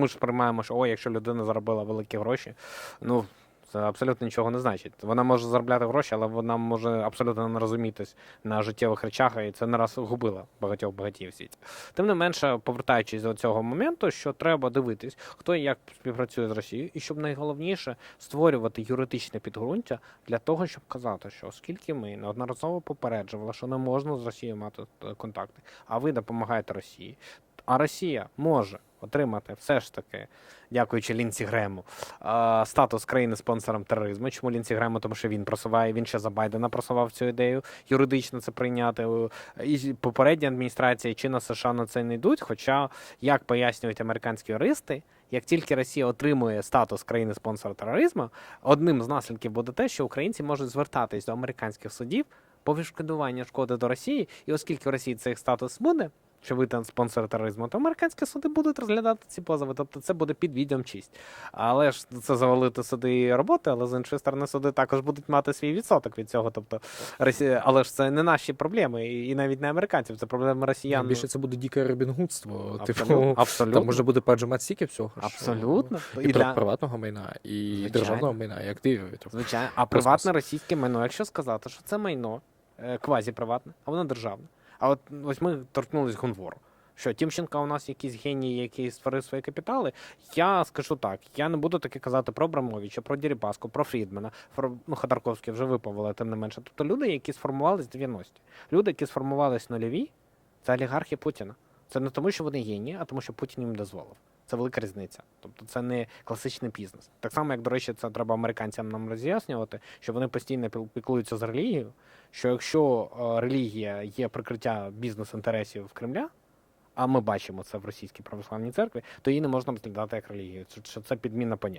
ми ж приймаємо, що о, якщо людина заробила великі гроші, ну. Це абсолютно нічого не значить. Вона може заробляти гроші, але вона може абсолютно не розумітись на життєвих речах, і це не раз губило багатьох багатіїв в світі. Тим не менше, повертаючись до цього моменту, що треба дивитись, хто і як співпрацює з Росією, і щоб найголовніше створювати юридичне підґрунтя для того, щоб казати, що оскільки ми неодноразово попереджували, що не можна з Росією мати е, контакти, а ви допомагаєте Росії, а Росія може отримати все ж таки, дякуючи Лінсі Грему, е, статус країни спонсором тероризму. Чому Лінсі Грему? Тому що він просуває, він ще за Байдена просував цю ідею, юридично це прийняти. Е, І попередня адміністрація чи на США на це не йдуть. Хоча, як пояснюють американські юристи, як тільки Росія отримує статус країни спонсора тероризму, одним з наслідків буде те, що українці можуть звертатись до американських судів по відшкодуванню шкоди до Росії, і оскільки в Росії цей статус буде, що ви там спонсор тероризму, то американські суди будуть розглядати ці позови. Тобто це буде під відеом чість. Але ж це завалити суди і роботи, але з іншої сторони, суди також будуть мати свій відсоток від цього. Тобто, Росія, але ж це не наші проблеми, і навіть не американців, це проблеми росіян. Більше це буде дике робінгудство. Абсолютно. Типу, Абсолютно. там можна буде поджимати стільки всього. що- Абсолютно. І, І для- приватного майна, і Звичайно. державного майна, і активів. Тобто, Звичайно, а приватне російське майно, якщо сказати, що це майно квазі-приватне, а воно державне. А от ось ми торкнулись гонвору. Що Тімченка у нас якийсь геній, який створив свої капітали. Я скажу так: я не буду таке казати про Абрамовича, про Діріпаску, про Фрідмена, про ну, Ходорковський вже випав, але тим не менше. Тобто люди, які сформувались в 90-ті, люди, які сформувались нульові, це олігархи Путіна. Це не тому, що вони генії, а тому, що Путін їм дозволив. Це велика різниця. Тобто це не класичний бізнес. Так само, як, до речі, це треба американцям нам роз'яснювати, що вони постійно піклуються з релігією, що якщо е, релігія є прикриття бізнес-інтересів Кремля, а ми бачимо це в російській православній церкві, то її не можна розглядати як релігію. Що це підміна понять.